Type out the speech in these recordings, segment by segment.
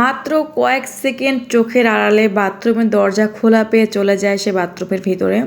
মাত্র কয়েক সেকেন্ড চোখের আড়ালে বাথরুমের দরজা খোলা পেয়ে চলে যায় সে বাথরুমের ভিতরে।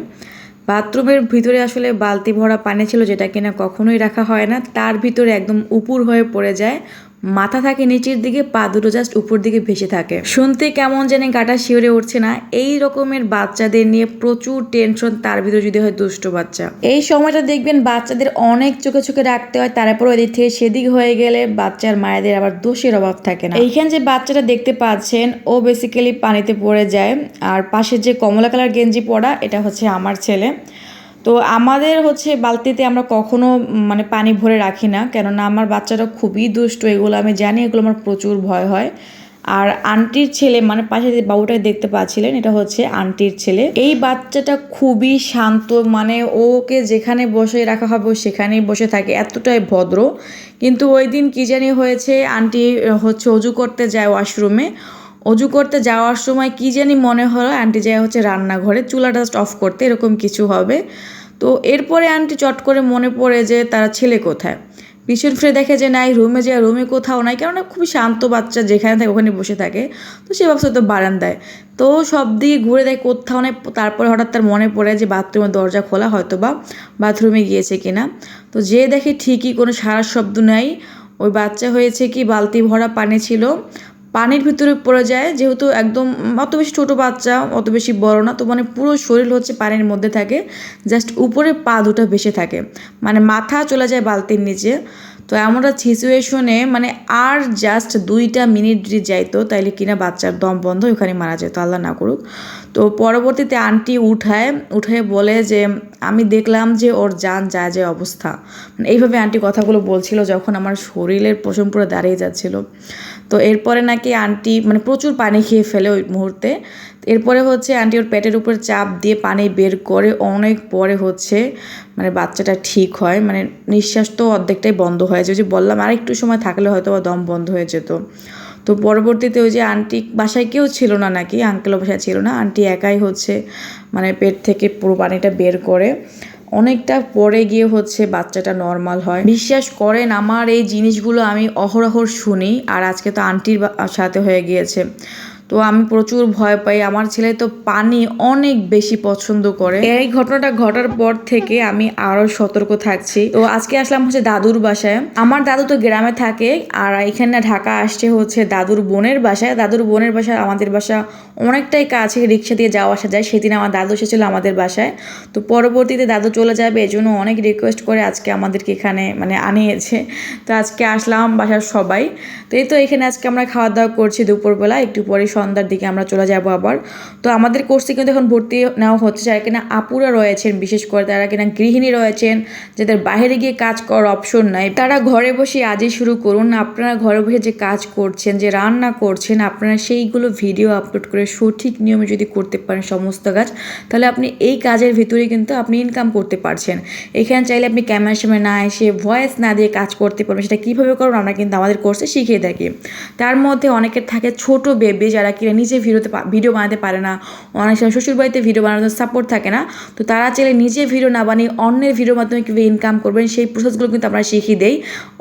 বাথরুমের ভিতরে আসলে বালতি ভরা পানি ছিল যেটা কিনা কখনোই রাখা হয় না, তার ভিতরে একদম উপুর হয়ে পড়ে যায়। মাথা থাকে নিচের দিকে, পা দুটো জাস্ট উপর দিকে ভেসে থাকে। শুনতে কেমন জানি গাটা শিওরে উঠছে না। এই রকমের বাচ্চাদের নিয়ে প্রচুর টেনশন তার ভিতরে যদি হয় দুষ্ট বাচ্চা। এই সময়টা দেখবেন বাচ্চাদের অনেক চোখে চোখে রাখতে হয় তারপর ওদিক থেকে সেদিক হয়ে গেলে বাচ্চার মায়েদের আবার দোষের অভাব থাকে না। এইখানে যে বাচ্চাটা দেখতে পাচ্ছেন, ও বেসিক্যালি পানিতে পড়ে যায়। আর পাশের যে কমলা কালার গেঞ্জি পরা, এটা হচ্ছে আমার ছেলে। তো আমাদের হচ্ছে বালতিতে আমরা কখনো মানে পানি ভরে রাখি না, কেননা আমার বাচ্চাটা খুবই দুষ্ট, এগুলো আমি জানি, এগুলো আমার প্রচুর ভয় হয়। আর আন্টির ছেলে মানে পাশে যে বাবুটাকে দেখতে পাচ্ছিলেন, এটা হচ্ছে আন্টির ছেলে। এই বাচ্চাটা খুবই শান্ত মানে ওকে যেখানে বসে রাখা হবে সেখানেই বসে থাকে, এতটাই ভদ্র। কিন্তু ওই দিন কী জানি হয়েছে, আন্টি হচ্ছে অজু করতে যায় ওয়াশরুমে। অজু করতে যাওয়ার সময় কী জানি মনে হলো, আন্টি যায় হচ্ছে রান্নাঘরে চুলাটা অফ করতে এরকম কিছু হবে। তো এরপরে আন্টি চট করে মনে পড়ে যে তারা ছেলে কোথায়? পিছন ফিরে দেখে যে নাই রুমে যায় রুমে কোথাও নাই, কেননা খুবই শান্ত বাচ্চা যেখানে থাকে ওখানে বসে থাকে। তো সে ভাবছে তো বারান্দায়। তো সব দিকে ঘুরে দেয় কোথাও নেই, তারপরে হঠাৎ তার মনে পড়ে যে বাথরুমের দরজা খোলা হয়তো বা বাথরুমে গিয়েছে কিনা। তো যে দেখে ঠিকই কোনো সারা শব্দ নাই। ওই বাচ্চা হয়েছে কি, বালতি ভরা পানি ছিল। পানির ভিতরে পড়ে যায়, যেহেতু একদম অত বেশি ছোটো বাচ্চা, অত বেশি বড় না, তো মানে পুরো শরীর হচ্ছে পানির মধ্যে থাকে জাস্ট উপরে পা দুটো ভেসে থাকে মানে মাথা চলে যায় বালতির নিচে, তো এমন একটা সিচুয়েশনে মানে আর জাস্ট দুইটা মিনিট যদি যাইতো, তাইলে কিনা বাচ্চার দম বন্ধ ওখানে মারা যেত, আল্লাহ না করুক। তো পরবর্তীতে আন্টি উঠায় উঠে বলে যে, আমি দেখলাম যে ওর যান যায় যে অবস্থা। মানে এইভাবে আন্টি কথাগুলো বলছিল যখন আমার শরীরের পশম পুরো দাঁড়িয়ে যাচ্ছিল। তো এরপরে নাকি আন্টি মানে প্রচুর পানি খেয়ে ফেলে ওই মুহূর্তে। এরপরে হচ্ছে আন্টি ওর পেটের উপর চাপ দিয়ে পানি বের করে অনেক পরে হচ্ছে মানে বাচ্চাটা ঠিক হয়। মানে নিঃশ্বাস তো অর্ধেকটাই বন্ধ হয়ে যায়। যে বললাম আর একটু সময় থাকলে হয়তো বা দম বন্ধ হয়ে যেত। তো পরবর্তীতে ওই যে আন্টি বাসায় কেউ ছিল না নাকি? আঙ্কেলও বাসায় ছিল না। আন্টি একাই হচ্ছে মানে পেট থেকে পুরো পানিটা বের করে। অনেকটা পরে গিয়ে হচ্ছে বাচ্চাটা নর্মাল হয়। বিশ্বাস করেন, আমার এই জিনিসগুলো আমি অহরহর শুনি। আর আজকে তো আন্টির সাথে হয়ে গিয়েছে। তো আমি প্রচুর ভয় পাই। আমার ছেলে তো পানি অনেক বেশি পছন্দ করে। এই ঘটনাটা ঘটার পর থেকে আমি আরও সতর্ক থাকছি। তো আজকে আসলাম হচ্ছে দাদুর বাসায়। আমার দাদু তো গ্রামে থাকে আর এখানে ঢাকা আসছে হচ্ছে দাদুর বোনের বাসায়। দাদুর বোনের বাসায় আমাদের বাসা অনেকটাই কাছে, রিক্সা দিয়ে যাওয়া আসা যায়। সেদিন আমার দাদু এসেছিল আমাদের বাসায়। তো পরবর্তীতে দাদু চলে যাবে এই জন্য অনেক রিকোয়েস্ট করে আজকে আমাদেরকে এখানে মানে আনিয়েছে। তো আজকে আসলাম বাসার সবাই। তো এই তো এখানে আজকে আমরা খাওয়া দাওয়া করছি দুপুরবেলা। একটু পরে সন্ধ্যার দিকে আমরা চলে যাব আবার। তো আমাদের কোর্সে কিন্তু এখন ভর্তি নেওয়া হচ্ছে, যারা কিনা আপুরা রয়েছেন, বিশেষ করে তারা কিনা গৃহিণী রয়েছেন, যাদের বাইরে গিয়ে কাজ করার অপশন নাই, তারা ঘরে বসে আজই শুরু করুন। আপনারা ঘরে বসে যে কাজ করছেন, যে রান্না করছেন, আপনারা সেইগুলো ভিডিও আপলোড করে সঠিক নিয়মে যদি করতে পারেন সমস্ত কাজ, তাহলে আপনি এই কাজের ভিতরে কিন্তু আপনি ইনকাম করতে পারছেন। এখানে চাইলে আপনি ক্যামেরার সামনে না এসে ভয়েস না দিয়ে কাজ করতে পারবেন, সেটা কীভাবে করুন আমরা কিন্তু আমাদের কোর্সে শিখিয়ে থাকি। তার মধ্যে অনেকের থাকে ছোট বেবি যারা কিনা নিজে ভিডিওতে ভিডিও বানাতে পারে না, অনেক সময় শ্বশুরবাড়িতে ভিডিও বানানোর সাপোর্ট থাকে না, তো তারা চাইলে নিজে ভিডিও না বানিয়ে অন্যের ভিডিওর মাধ্যমে কীভাবে ইনকাম করবেন সেই প্রসেসগুলো কিন্তু আমরা শিখিয়ে দেই।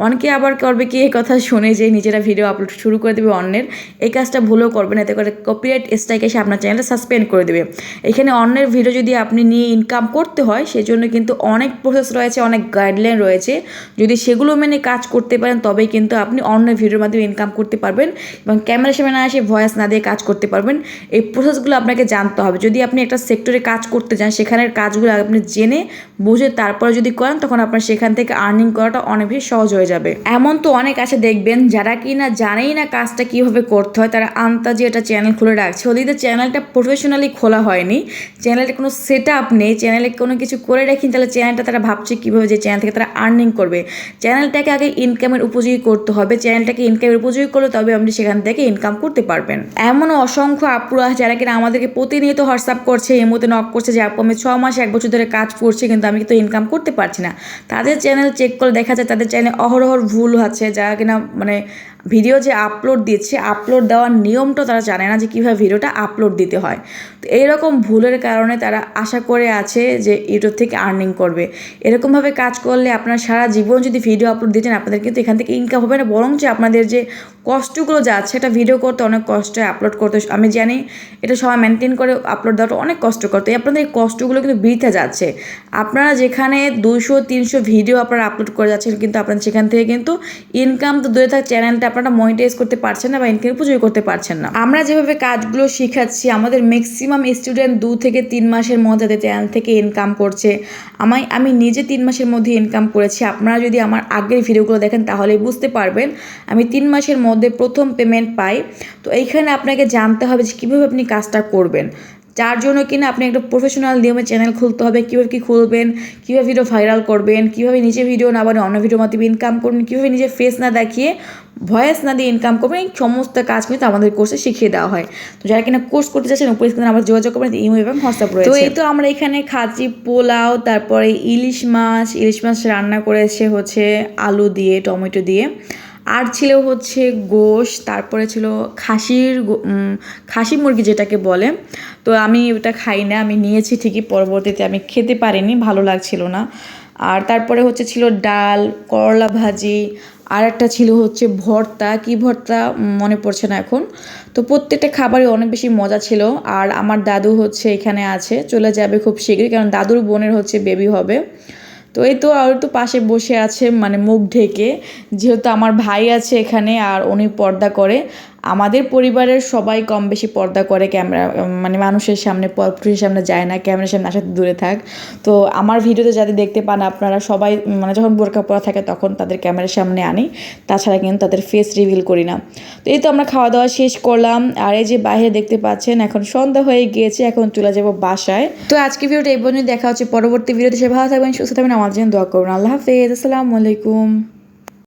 অনেকে আবার করবে কি এই কথা শুনে যে নিজেরা ভিডিও আপলোড শুরু করে দেবে অন্যের, এই কাজটা ভুলও করবেন, এতে করে কপিরাইট স্ট্রাইক এসে আপনার চ্যানেলটা সাসপেন্ড করে দেবে। এখানে অন্যের ভিডিও যদি আপনি নিয়ে ইনকাম করতে হয়, সেজন্য কিন্তু অনেক প্রসেস রয়েছে, অনেক গাইডলাইন রয়েছে। যদি সেগুলো মেনে কাজ করতে পারেন, তবেই কিন্তু আপনি অন্যের ভিডিওর মাধ্যমে ইনকাম করতে পারবেন এবং ক্যামেরার সামনে না এসে ভয়েস না দিয়ে কাজ করতে পারবেন। এই প্রসেসগুলো আপনাকে জানতে হবে। যদি আপনি একটা সেক্টরে কাজ করতে যান, সেখানের কাজগুলো আপনি জেনে, বুঝে তারপরে যদি করেন, তখন আপনার সেখান থেকে আর্নিং করাটা অনেক বেশি সহজ হয়ে যাবে। এমন তো অনেক আছে, দেখবেন, যারা কি না জানেই না কাজটা কীভাবে করতে হয়, তারা আন্তাজে একটা চ্যানেল খুলে রাখছে। ওদিকে চ্যানেলটা প্রফেশনালি খোলা হয়নি। চ্যানেলটা কোনো সেট আপ নেই চ্যানেলে কোনো কিছু করে রাখেন, তাহলে চ্যানেলটা তারা ভাবছে কীভাবে যে চ্যানেল থেকে তারা আর্নিং করবে। চ্যানেলটাকে আগে ইনকামের উপযোগী করতে হবে। চ্যানেলটাকে ইনকামের উপযোগী করলে তবে আপনি সেখান থেকে ইনকাম করতে পারবেন। এমন অসংখ্য আপুরা যারা কিনা আমাদেরকে প্রতিনিয়ত হোয়াটসঅ্যাপ করছে এমতে নক করছে যে, আপু, আমি ছ মাস, এক বছর ধরে কাজ করছি, কিন্তু আমি তো ইনকাম করতে পারছি না। তাদের চ্যানেল চেক করে দেখা যায়, তাদের চ্যানেলে অহরহর ভুল আছে যারা কিনা মানে ভিডিও যে আপলোড দিচ্ছে আপলোড দেওয়ার নিয়মটা তারা জানে না যে কীভাবে ভিডিওটা আপলোড দিতে হয়। তো এইরকম ভুলের কারণে তারা আশা করে আছে যে ইউটিউব থেকে আর্নিং করবে। এরকমভাবে কাজ করলে আপনার সারা জীবন যদি ভিডিও আপলোড দিতেন, আপনাদের কিন্তু এখান থেকে ইনকাম হবে না। বরঞ্চ আপনাদের যে কষ্টগুলো যাচ্ছে এটা ভিডিও করতে অনেক কষ্ট আপলোড করতে আমি জানি এটা সবাই মেনটেন করে আপলোড দেওয়াটা অনেক কষ্ট করতে। আপনাদের এই কষ্টগুলো কিন্তু বৃথা যাচ্ছে। আপনারা যেখানে দুশো তিনশো ভিডিও আপনারা আপলোড করে যাচ্ছেন, কিন্তু আপনারা সেখান থেকে কিন্তু ইনকাম তো দূরে থাক চ্যানেলটা আপনারা মনিটাইজ করতে পারছেন না বা ইনকাম পুজোই করতে পারছেন না। আমরা যেভাবে কাজগুলো শিখাচ্ছি, আমাদের ম্যাক্সিমাম স্টুডেন্ট দু থেকে তিন মাসের মধ্যে তাদের চ্যানেল থেকে ইনকাম করছে। আমায় আমি নিজে তিন মাসের মধ্যে ইনকাম করেছি। আপনারা যদি আমার আগের ভিডিওগুলো দেখেন তাহলে বুঝতে পারবেন, আমি তিন মাসের মধ্যে প্রথম পেমেন্ট পাই। তো এইখানে আপনাকে জানতে হবে যে কীভাবে আপনি কাজটা করবেন। যার জন্য কিনা আপনি একটা প্রফেশনাল নিয়মে চ্যানেল খুলতে হবে, কীভাবে কী খুলবেন, কীভাবে ভিডিও ভাইরাল করবেন, কীভাবে নিজে ভিডিও না বানিয়ে, অন্য ভিডিও মাধ্যমে ইনকাম করবেন, কীভাবে নিজে ফেস না দেখিয়ে ভয়েস না দিয়ে ইনকাম করবেন, এই সমস্ত কাজ কিন্তু আমাদের কোর্সে শিখিয়ে দেওয়া হয়। তো যারা কিনা কোর্স করতে চাচ্ছেন, উপরে স্ক্রিনে আমরা যোগাযোগ করবেন ইমো এবং হোয়াটসঅ্যাপ রয়েছে। তো এই তো আমরা এখানে খাচ্ছি পোলাও, তারপরে ইলিশ মাছ ইলিশ মাছ রান্না করেছে হচ্ছে আলু দিয়ে, টমেটো দিয়ে। আর ছিল হচ্ছে গোশ, তারপরে ছিল খাসির খাসি মুরগি যেটাকে বলে। তো আমি ওটা খাই না, আমি নিয়েছি ঠিকই, পরবর্তীতে আমি খেতে পারিনি, ভালো লাগছিল না। আর তারপরে হচ্ছে ছিল ডাল, করলা ভাজি, আর একটা ছিল হচ্ছে ভর্তা। কি ভর্তা? মনে পড়ছে না এখন। তো প্রত্যেকটা খাবারই অনেক বেশি মজা ছিল। আর আমার দাদু হচ্ছে এখানে আছে, চলে যাবে খুব শীঘ্রই, কারণ দাদুর বোনের হচ্ছে বেবি হবে। তো এই তো আর তো পাশে বসে আছে মানে মুখ ঢেকে। যেহেতু আমার ভাই আছে এখানে আর উনি পর্দা করে, আমাদের পরিবারের সবাই কম বেশি পর্দা করে ক্যামেরা মানে মানুষের সামনে, পুরুষের সামনে যায় না, ক্যামেরার সামনে আসাতে দূরে থাক। তো আমার ভিডিওতে যাতে দেখতে পান আপনারা সবাই মানে যখন বোরকা পরা থাকে তখন তাদের ক্যামেরার সামনে আনি, তাছাড়া কিন্তু তাদের ফেস রিভিল করি না। তো এই তো আমরা খাওয়া দাওয়া শেষ করলাম। আর এই যে বাইরে দেখতে পাচ্ছেন, এখন সন্ধ্যা হয়ে গিয়েছে, এখন চলে যাব বাসায়। তো আজকে ভিডিওটা এই পর্যন্ত দেখা হচ্ছে পরবর্তী ভিডিওতে। সে ভালো থাকবেন, সুস্থ থাকবেন আমাদের জন্য দোয়া করুন। আল্লাহ হাফেজ, আসসালামু আলাইকুম।